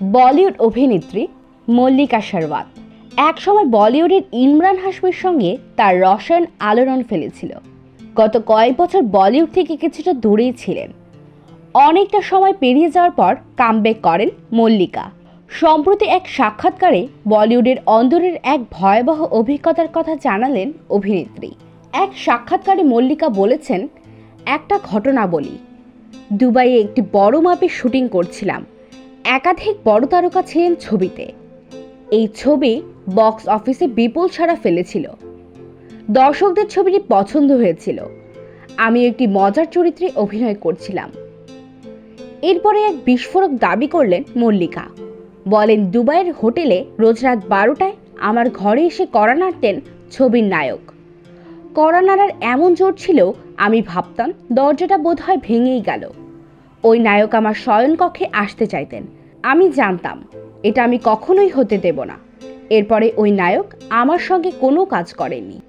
বলিউড অভিনেত্রী মল্লিকা শেরওয়াত একসময় বলিউডের ইমরান হাসমির সঙ্গে তার রসায়ন আলোড়ন ফেলেছিল। গত কয়েক বছর বলিউড থেকে কিছুটা দূরেই ছিলেন। অনেকটা সময় পেরিয়ে যাওয়ার পর কামব্যাক করেন মল্লিকা। সম্প্রতি এক সাক্ষাৎকারে বলিউডের অন্দরের এক ভয়াবহ অভিজ্ঞতার কথা জানালেন অভিনেত্রী। এক সাক্ষাৎকারে মল্লিকা বলেছেন, একটা ঘটনা বলি। দুবাইয়ে একটি বড় মাপের শুটিং করছিলাম। একাধিক বড় তারকা ছিলেন ছবিতে। এই ছবি বক্স অফিসে বিপুল সাড়া ফেলেছিল। দর্শকদের ছবিটি পছন্দ হয়েছিল। আমি একটি মজার চরিত্রে অভিনয় করছিলাম। এরপরে এক বিস্ফোরক দাবি করলেন মল্লিকা। বলেন, দুবাইয়ের হোটেলে রোজ রাত বারোটায় আমার ঘরে এসে কড়া নাড়তেন ছবির নায়ক। কড়া নাড়ার এমন জোর ছিল, আমি ভাবতাম দরজাটা বোধহয় ভেঙেই গেল। ওই নায়ক আমার শয়নকক্ষে আসতে চাইতেন। আমি জানতাম, এটা আমি কখনোই হতে দেব না। এরপরে ওই নায়ক আমার সঙ্গে কোনো কাজ করেননি।